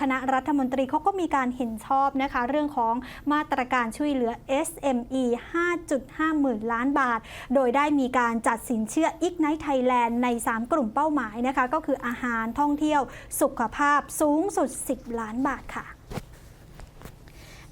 คณะรัฐมนตรีเขาก็มีการเห็นชอบนะคะเรื่องของมาตรการช่วยเหลือ SME 5.5 หมื่นล้านบาท โดยได้มีการจัดสินเชื่อ Ignite Thailand ใน 3 กลุ่มเป้าหมายนะคะก็คืออาหารท่องเที่ยวสุขภาพสูงสุด 10 ล้านบาทค่ะ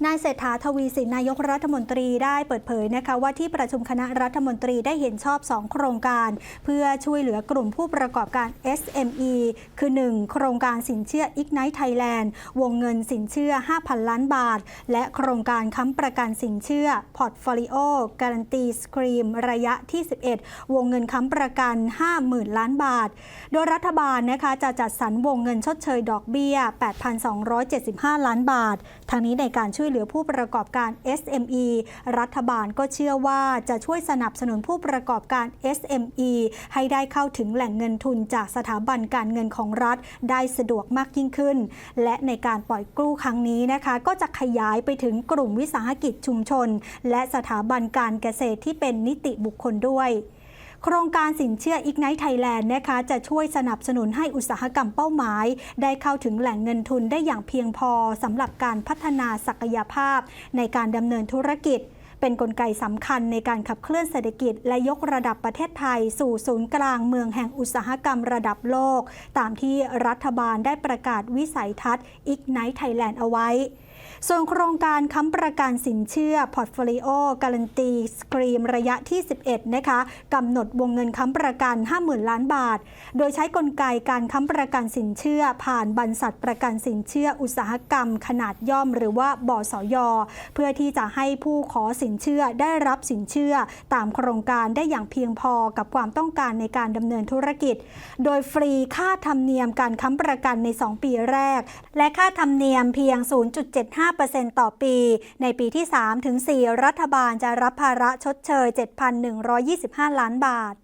นายเศรษฐาทวีสินนายกรัฐมนตรีได้เปิดเผยนะคะว่าที่ประชุมคณะรัฐมนตรีได้เห็นชอบ 2 โครงการ เพื่อช่วยเหลือกลุ่มผู้ประกอบการ SME คือ 1. โครงการสินเชื่อ Ignite Thailand วงเงินสินเชื่อ 5,000 ล้านบาท และโครงการค้ำประกันสินเชื่อ Portfolio Guarantee Scheme ระยะที่ 11 วงเงินค้ำประกัน 50,000 ล้านบาท โดยรัฐบาลนะคะจะจัดสรรวงเงินชดเชยดอกเบี้ย 8,275 ล้านบาททางนี้ในการช่วยเหลือผู้ประกอบการ SME รัฐบาลก็เชื่อว่าจะช่วยสนับสนุนผู้ประกอบการ SME ให้ได้เข้าถึงแหล่งเงินทุนจากสถาบันการเงินของรัฐ ได้สะดวกมากยิ่งขึ้น และในการปล่อยกู้ครั้งนี้นะคะ ก็จะขยายไปถึงกลุ่มวิสาหกิจชุมชน และสถาบันการเกษตรที่เป็นนิติบุคคลด้วย โครงการสินเชื่อ Ignite Thailand นะคะจะช่วยสนับสนุนให้อุตสาหกรรมเป้าหมาย ได้เข้าถึงแหล่งเงินทุนได้อย่างเพียงพอสำหรับการพัฒนาศักยภาพ ในการดำเนินธุรกิจเป็นนกลไกสำคัญในการขับเคลื่อนเศรษฐกิจ และยกระดับประเทศไทย สู่ศูนย์กลางเมืองแห่งอุตสาหกรรมระดับโลก ตามที่รัฐบาลได้ประกาศวิสัยทัศน์ Ignite Thailand เอาไว้ ส่วนโครงการค้ำประกันสินเชื่อ Portfolio Guarantee Scheme ระยะที่ 11 นะคะกำหนดวงเงินค้ำประกัน 50,000 ล้านบาท โดยใช้กลไกการค้ำประกันสินเชื่อ ผ่านบรรษัทประกันสินเชื่ออุตสาหกรรม ขนาดย่อมหรือว่าบสย เพื่อที่จะให้ผู้ขอสินเชื่อได้รับสินเชื่อ ตามโครงการได้อย่างเพียงพอกับความต้องการในการดำเนินธุรกิจ โดยฟรีค่าธรรมเนียมการค้ำประกันใน 2 ปีแรก และค่าธรรมเนียมเพียง 0.75 5%ต่อปี ในปีที่3ถึง4รัฐบาลจะรับภาระชดเชย 7,125 ล้านบาท